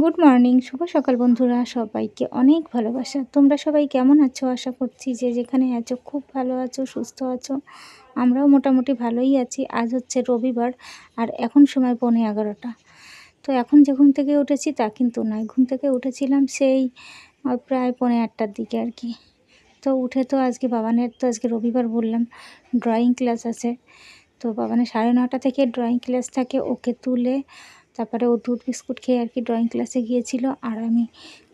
Good morning শুভ সকাল বন্ধুরা, সবাইকে অনেক ভালোবাসা। তোমরা সবাই কেমন আছো? আশা করছি যে যেখানে আছো খুব ভালো আছো, সুস্থ আছো। আমরাও মোটামুটি ভালোই আছি। আজ হচ্ছে রবিবার, আর এখন সময় পৌনে এগারোটা। তো এখন যে ঘুম থেকে উঠেছি তা কিন্তু নয়। ঘুম থেকে উঠেছিলাম সেই প্রায় পৌনে আটটার দিকে আর কি। তো উঠে তো আজকে বাবানের, তো আজকে রবিবার বললাম ড্রয়িং ক্লাস আছে। তো বাবানের সাড়ে নটা থেকে ড্রয়িং ক্লাস থাকে। ওকে তুলে তারপরে ও দুধ বিস্কুট খেয়ে আর কি ড্রয়িং ক্লাসে গিয়েছিল। আর আমি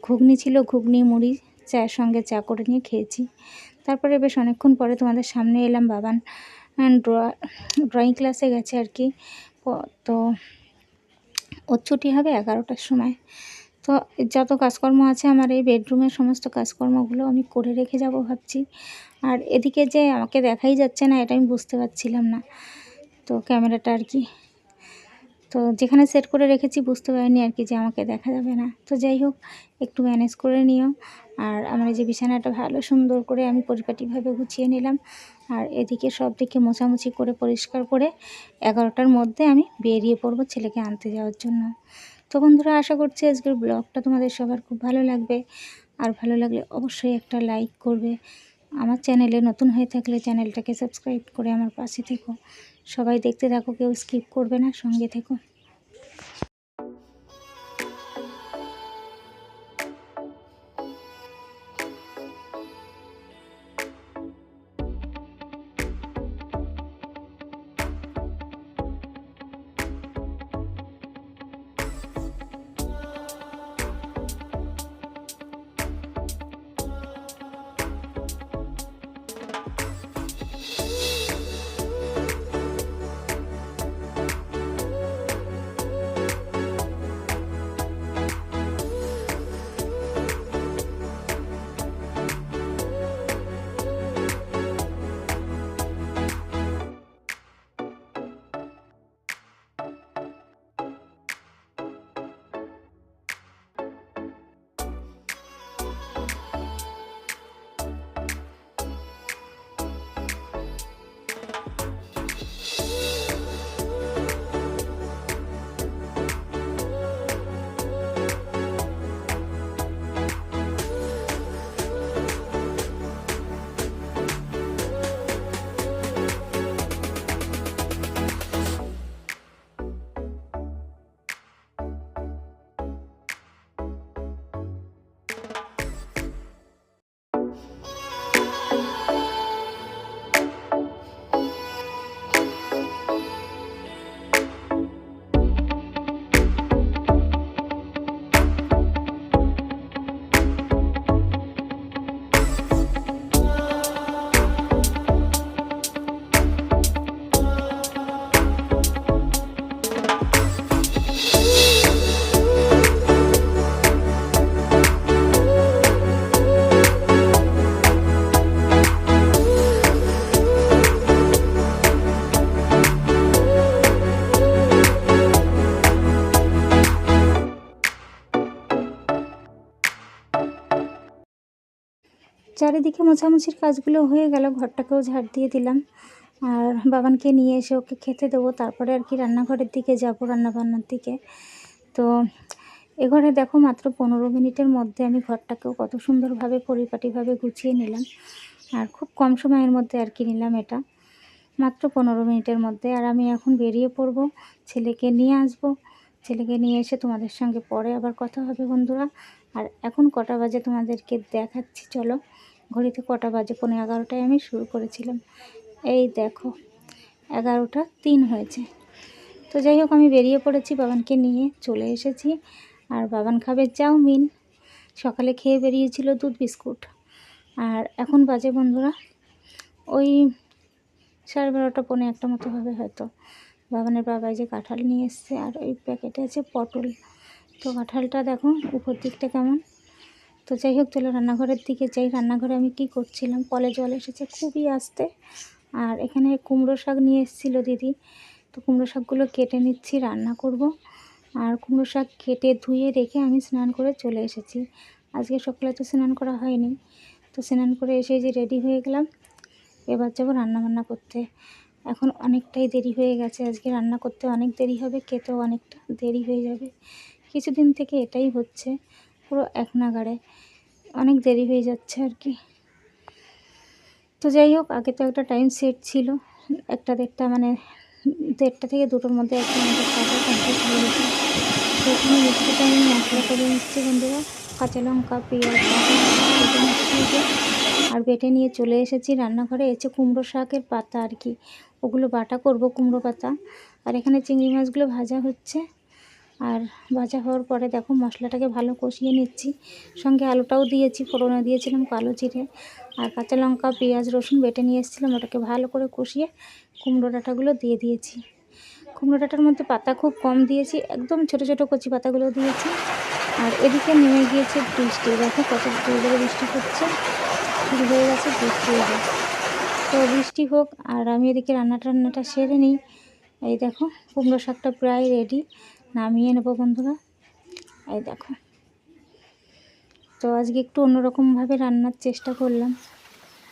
ঘুগনি ছিল, ঘুগনি, মুড়ি, চায়ের সঙ্গে চা করে নিয়ে খেয়েছি। তারপরে বেশ অনেকক্ষণ পরে তোমাদের সামনে এলাম, বাবান ড্রয়িং ক্লাসে গেছে আর কি। তো ওর ছুটি হবে এগারোটার সময়। তো যত কাজকর্ম আছে আমার এই বেডরুমের সমস্ত কাজকর্মগুলো আমি করে রেখে যাব ভাবছি। আর এদিকে যে আমাকে দেখাই যাচ্ছে না, এটা আমি বুঝতে পারছিলাম না। তো ক্যামেরাটা আর কি তো যেখানে সেট করে রেখেছি বুঝতে পারিনি আর কি যে আমাকে দেখা যাবে না। তো যাই হোক, একটু ম্যানেজ করে নিও। আর আমার যে বিছানাটা ভালো সুন্দর করে আমি পরিপাটিভাবে গুছিয়ে নিলাম। আর এদিকে সব দিকে মোছামুছি করে পরিষ্কার করে এগারোটার মধ্যে আমি বেরিয়ে পড়ব ছেলেকে আনতে যাওয়ার জন্য। তো বন্ধুরা, আশা করছি আজকের ব্লগটা তোমাদের সবার খুব ভালো লাগবে। আর ভালো লাগলে অবশ্যই একটা লাইক করবে। আমার চ্যানেলে নতুন হয়ে থাকলে চ্যানেলটাকে সাবস্ক্রাইব করে আমার পাশে থেকো। সবাই দেখতে থাকো কেউ স্কিপ করবে না সঙ্গে থেকো। চারিদিকে মোছামুছির কাজগুলো হয়ে গেল, ঘরটাকেও ঝাড় দিয়ে দিলাম। আর বাবানকে নিয়ে এসে ওকে খেতে দেবো, তারপরে আর কি রান্নাঘরের দিকে যাব, রান্নাবান্নার দিকে। তো এ ঘরে দেখো মাত্র পনেরো মিনিটের মধ্যে আমি ঘরটাকেও কত সুন্দরভাবে, পরিপাটিভাবে গুছিয়ে নিলাম। আর খুব কম সময়ের মধ্যে আর কি নিলাম এটা। মাত্র পনেরো মিনিটের মধ্যে। আর আমি এখন বেরিয়ে পড়ব, ছেলেকে নিয়ে আসব। ছেলেকে নিয়ে এসে তোমাদের সঙ্গে পরে আবার কথা হবে বন্ধুরা। আর এখন কটা বাজে তোমাদেরকে দেখাচ্ছি, চলো। ঘড়িতে কটা বাজে? পনেরো এগারোটায় আমি শুরু করেছিলাম। এই দেখো, এগারোটা তিন হয়েছে। তো যাই হোক, আমি বেরিয়ে পড়েছি বাবানকে নিয়ে, চলে এসেছি। আর বাবান খাবে চাউমিন। সকালে খেয়ে বেরিয়েছিল দুধ বিস্কুট। আর এখন বাজে বন্ধুরা, ওই সাড়ে বারোটা, পৌনে একটা মতো হবে হয়তো। বাবানের বাবা যে কাঁঠাল নিয়ে এসছে, আর ওই প্যাকেটে আছে পটল। তো কাঁঠালটা দেখো, উপর দিকটা কেমন? তো যাই হোক, চলো রান্নাঘরের দিকে যাই। রান্নাঘরে আমি কি করছিলাম? কলে জল এসেছে খুবই আস্তে। আর এখানে কুমড়ো শাক নিয়ে এসেছিল দিদি। তো কুমড়ো শাকগুলো কেটে নিচ্ছি, রান্না করব। আর কুমড়ো শাক কেটে ধুয়ে রেখে আমি স্নান করে চলে এসেছি। আজকে সকালে তো স্নান করা হয়নি। তো স্নান করে এসে যে রেডি হয়ে গেলাম। এবার যাব রান্না বান্না করতে। এখন অনেকটাই দেরি হয়ে গেছে। আজকে রান্না করতে অনেক দেরি হবে, খেতেও অনেকটা দেরি হয়ে যাবে। কিছুদিন থেকে এটাই হচ্ছে, পুরো এক নাগাড়ে। অনেক দেরি হয়ে যাচ্ছে আর কি। তো যাই হোক, আগে তো একটা টাইম সেট ছিল। একটা দেড়টা মানে দেড়টা থেকে দুটোর মধ্যে একটা আমি করে নিচ্ছি কাঁচা লঙ্কা, পেঁয়াজ। আর বেটে নিয়ে চলে এসেছি রান্নাঘরে। এসে কুমড়ো শাকের পাতা আর কি। ওগুলো বাটা করব কুমড়ো পাতা। আর এখানে চিংড়ি মাছগুলো ভাজা হচ্ছে। আর ভাজা হওয়ার পরে দেখো মশলাটাকে ভালো কষিয়ে নিচ্ছি। সঙ্গে আলুটাও দিয়েছি ফোড়নে দিয়েছিলাম কালো জিরে আর কাঁচা লঙ্কা, পেঁয়াজ, রসুন বেটে নিয়ে এসেছিলাম। ওটাকে ভালো করে কষিয়ে কুমড়ো ডাঁটাগুলো দিয়ে দিয়েছি। কুমড়ো ডাঁটার মধ্যে পাতা খুব কম দিয়েছি, একদম ছোট ছোট কচি পাতাগুলো দিয়েছি। আর এদিকে নেমে গিয়েছে বৃষ্টি, দেখো কত জোরে বৃষ্টি হচ্ছে। শুরু হয়ে গেছে বৃষ্টি হবে তো বৃষ্টি হোক, আর আমি এদিকে রান্না টান্নাটা সেরে নিই। এই দেখো কুমড়ো শাকটা প্রায় রেডি নামিয়ে নেব বন্ধুরা। এই দেখো। তো আজকে একটু অন্যরকমভাবে রান্নার চেষ্টা করলাম।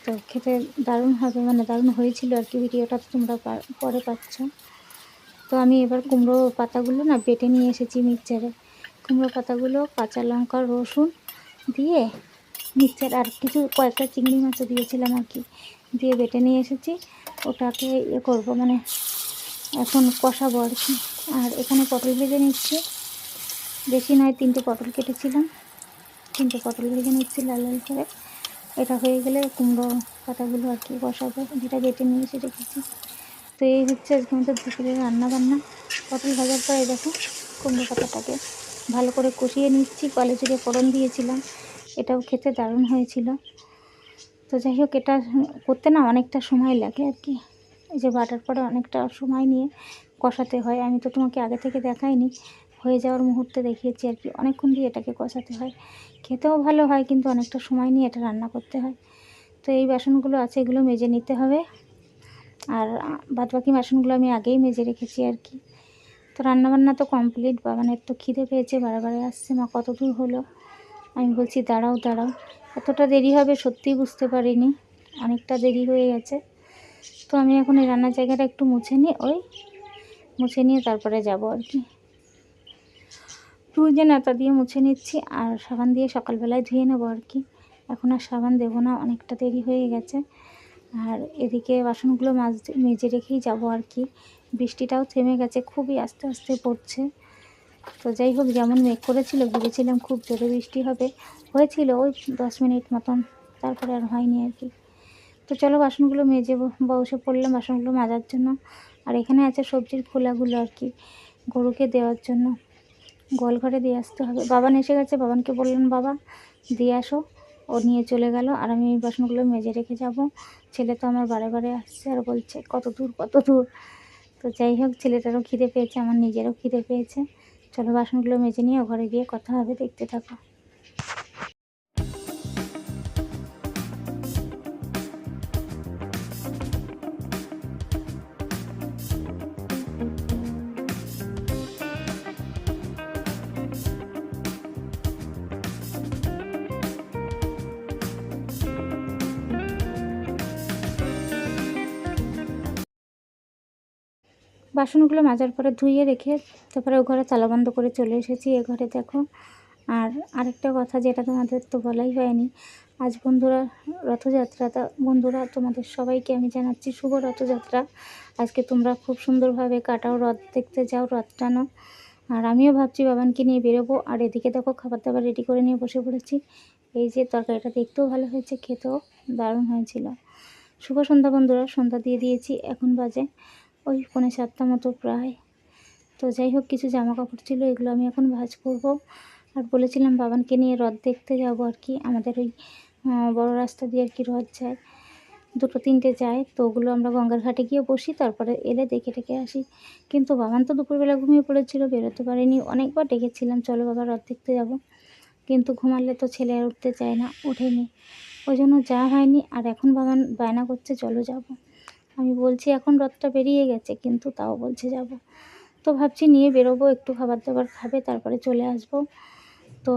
তো খেতে দারুণ হবে মানে দারুণ হয়েছিল আর কি ভিডিওটা তোমরা পরে পাচ্ছ। তো আমি এবার কুমড়ো পাতাগুলো না বেটে নিয়ে এসেছি মিক্সচারে। কুমড়ো পাতাগুলো, কাঁচা লঙ্কা, রসুন দিয়ে মিক্সচার আর কিছু কয়েকটা চিংড়ি মাছও দিয়েছিলাম আর কি, দিয়ে বেটে নিয়ে এসেছি। ওটাকে ইয়ে করব মানে এখন কষাবো আর কি। আর এখানে পটল ভেজে নিচ্ছি। বেশি নয়, তিনটে পটল কেটেছিলাম। তিনটে পটল ভেজে নিচ্ছি লাল লাল করে। এটা হয়ে গেলে কুমড়ো পাতাগুলো আর কি বসাবো, যেটা বেটে নিয়ে এসে রেখেছি। তো এই হচ্ছে আজকে আমাদের দুপুরের রান্না বান্না পটল ভাজার পরে দেখো কুমড়ো পাতাটাকে ভালো করে কষিয়ে নিচ্ছি। কলে জুড়ে ফোড়ন দিয়েছিলাম। এটাও খেতে দারুণ হয়েছিল। তো যাই হোক, এটা করতে না অনেকটা সময় লাগে আর কি। এই যে বাটার পরে অনেকটা সময় নিয়ে কষাতে হয়। আমি তো তোমাকে আগে থেকে দেখাইনি। হয়ে যাওয়ার মুহূর্তে দেখিয়েছি আর কি। অনেকক্ষণ দিয়ে এটাকে কষাতে হয়। খেতেও ভালো হয়, কিন্তু অনেকটা সময় নিয়ে এটা রান্না করতে হয়। তো এই বাসনগুলো আছে, এগুলো মেজে নিতে হবে। আর বাদ বাকি বাসনগুলো আমি আগেই মেজে রেখেছি আর কি। তো রান্নাবান্না তো কমপ্লিট বাবানের তো খিদে পেয়েছে বারে আসছে, মা কত দূর হলো। আমি বলছি, দাঁড়াও দাঁড়াও। এতটা দেরি হবে সত্যিই বুঝতে পারিনি। অনেকটা দেরি হয়ে গেছে। তো আমি এখন এই রান্নার জায়গাটা একটু মুছে নিই। ওই মুছে নিয়ে তারপরে যাব আর কি। ধুয়ে নাতা দিয়ে মুছে নিচ্ছি আর সাবান দিয়ে সকালবেলায় ধুয়ে নেব আর কি। এখন আর সাবান দেবো না, অনেকটা দেরি হয়ে গেছে। আর এদিকে বাসনগুলো মাছ মেজে রেখেই যাব আর কি। বৃষ্টিটাও থেমে গেছে, খুবই আস্তে আস্তে পড়ছে। তো যাই হোক, যেমন মেঘ করেছিল, ভেবেছিলাম খুব জোরে বৃষ্টি হবে। হয়েছিল ওই দশ মিনিট মতন, তারপরে আর হয়নি আর কি। তো চলো বাসনগুলো মেজে বসে পড়লাম, বাসনগুলো মাজার জন্য। আর এখানে আছে সবজির খোলাগুলো আর কি, গরুকে দেওয়ার জন্য। গোয়াল ঘরে দিয়ে আসতে হবে। বাবান এসে গেছে, বাবানকে বললেন বাবা, দিয়ে আসো। ও নিয়ে চলে গেল। আর আমি এই বাসনগুলো মেজে রেখে যাব। ছেলে তো আমার বারে বারে আসছে আর বলছে, কত দূর কত দূর? তো যাই হোক, ছেলেটারও খিদে পেয়েছে, আমার নিজেরও খিদে পেয়েছে। চলো বাসনগুলো মেজে নিয়ে ঘরে গিয়ে কথা হবে, দেখতে থাকো। বাসনগুলো মাজার পরে ধুয়ে রেখে তারপরে ও ঘরে তালা বন্ধ করে চলে এসেছি এ ঘরে, দেখো। আর আরেকটা কথা যেটা তোমাদের তো বলাই হয়নি, আজ বন্ধুরা রথযাত্রা, তা বন্ধুরা তোমাদের সবাইকে আমি জানাচ্ছি শুভ রথযাত্রা। আজকে তোমরা খুব সুন্দরভাবে কাটাও, রথ দেখতে যাও, রথ টানো। আর আমিও ভাবছি বাবানকে নিয়ে বেরোবো। আর এদিকে দেখো খাবার দাবার রেডি করে নিয়ে বসে পড়েছি। এই যে তরকারিটা দেখতেও ভালো হয়েছে, খেতেও দারুণ হয়েছিল। শুভ সন্ধ্যা বন্ধুরা, সন্ধ্যা দিয়ে দিয়েছি, এখন বাজে ওই পৌনে সাতটা মতো প্রায়। তো যাই হোক, কিছু জামা কাপড় ছিল, এগুলো আমি এখন ভাজ করব। আর বলেছিলাম বাবানকে নিয়ে রথ দেখতে যাব আর কি। আমাদের ওই বড় রাস্তা দিয়ে আর কি রথ যায়। দুটো তিনটে যায়, তো ওগুলো আমরা গঙ্গার ঘাটে গিয়ে বসি, তারপরে এলে দেখে টেকে আসি। কিন্তু বাবান তো দুপুরবেলা ঘুমিয়ে পড়েছিল, বেরোতে পারেনি। অনেকবার ডেকেছিলাম, চলো বাবা রথ দেখতে যাব। কিন্তু ঘুমালে তো ছেলে আর উঠতে চায় না ওঠেনি ওই জন্য যাওয়া হয়নি, আর এখন বাবান বায়না করছে, চলো যাব। আমি বলছি, এখন রথটা বেরিয়ে গেছে, কিন্তু তাও বলছে যাব। তো ভাবছি নিয়ে বেরোবো, একটু খাবার দাবার খাবে, তারপরে চলে আসব। তো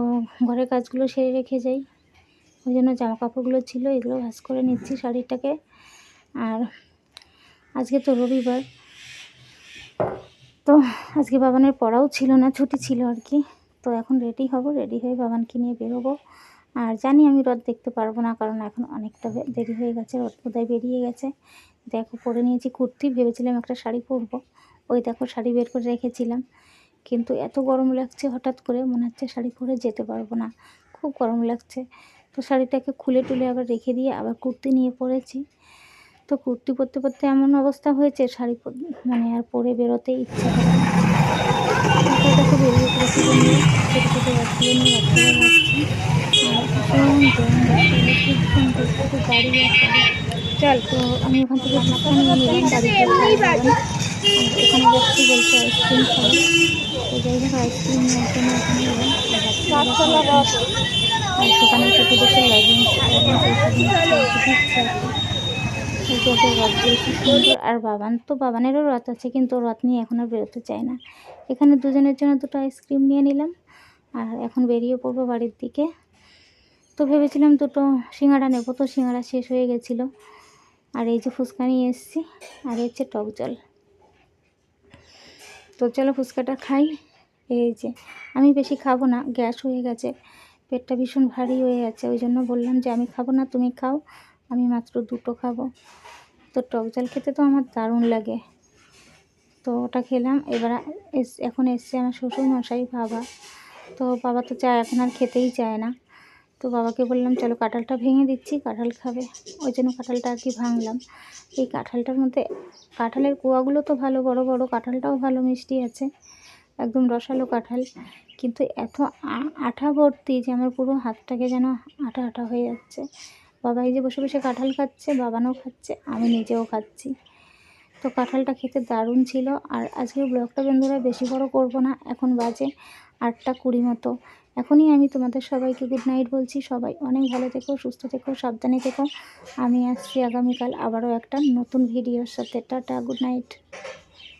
ঘরের কাজগুলো সেরে রেখে যাই। ওই জন্য জামা কাপড়গুলো ছিল, এগুলো ভাঁজ করে নিচ্ছি শাড়িটাকে। আর আজকে তো রবিবার। তো আজকে বাবানের পড়াও ছিল না, ছুটি ছিল আর কি। তো এখন রেডি হব, রেডি হয়ে বাবানকে নিয়ে বেরোবো। আর জানি আমি রথ দেখতে পারব না, কারণ এখন অনেকটা দেরি হয়ে গেছে, রথ বোধহয় বেরিয়ে গেছে। দেখো, পরে নিয়েছি কুর্তি, ভেবেছিলাম একটা শাড়ি পরবো। ওই দেখো, শাড়ি বের করে রেখেছিলাম। কিন্তু এত গরম লাগছে, হঠাৎ করে মনে হচ্ছে শাড়ি পরে যেতে পারব না। খুব গরম লাগছে। তো শাড়িটাকে খুলে টুলে আবার রেখে দিয়ে আবার কুর্তি নিয়ে পরেছি। তো কুর্তি পরতে পরতে এমন অবস্থা হয়েছে, শাড়ি মানে আর পরে বেরোতে ইচ্ছা করে বেরিয়ে পড়েছি নিয়ে চল, তো আমি ওখান থেকে আইসক্রিম তো আইসক্রিম নেওয়ার জন্য আর রথ আর বাবান তো, বাবানেরও রথ আছে, কিন্তু রথ নিয়ে এখন আর বেরোতে চায় না। এখানে দুজনের জন্য দুটো আইসক্রিম নিয়ে নিলাম। আর এখন বেরিয়ে পড়ব বাড়ির দিকে। তো ভেবেছিলাম দুটো সিঙ্গাড়া নেব, তো সিঙ্গাড়া শেষ হয়ে গেছিল। আর এই যে ফুচকা নিয়ে এসেছি, আর হচ্ছে টক জল। তো চলো ফুচকাটা খাই। এই যে, আমি বেশি খাব না, গ্যাস হয়ে গেছে, পেটটা ভীষণ ভারী হয়ে গেছে, ওই জন্য বললাম যে আমি খাব না, তুমি খাও, আমি মাত্র দুটো খাব। তো টক জল খেতে তো আমার দারুণ লাগে। তো ওটা খেলাম, এবার এখন এসছে আমার শ্বশুর মশাই বাবা। তো বাবা তো চায় এখন আর খেতেই চায় না। তো বাবাকে বললাম, চলো কাঁঠালটা ভেঙে দিচ্ছি, কাঁঠাল খাবে। ওই জন্য কাঁঠালটা আর কি ভাঙলাম। এই কাঁঠালটার মধ্যে, কাঁঠালের কুয়াগুলো তো ভালো, বড় বড় কাঁঠালটাও ভালো, মিষ্টি আছে, একদম রসালো কাঁঠাল। কিন্তু এত আঠা ভর্তি যে আমার পুরো হাতটাকে যেন আঠা আঠা হয়ে যাচ্ছে। বাবা এই যে বসে বসে কাঁঠাল খাচ্ছে, বাবানও খাচ্ছে, আমি নিজেও খাচ্ছি। তো কাঁঠালটা খেতে দারুণ ছিল। আর আজকের ব্লগটা বন্ধুরা বেশি বড় করব না, এখন বাজে আটটা কুড়ি মতো। এখনই আমি তোমাদের সবাইকে গুড নাইট বলছি। সবাই অনেক ভালো থেকো, সুস্থ থেকো, সাবধানে থেকো। আমি আসছি আগামীকাল আবারও একটা নতুন ভিডিওর সাথে। Tata good night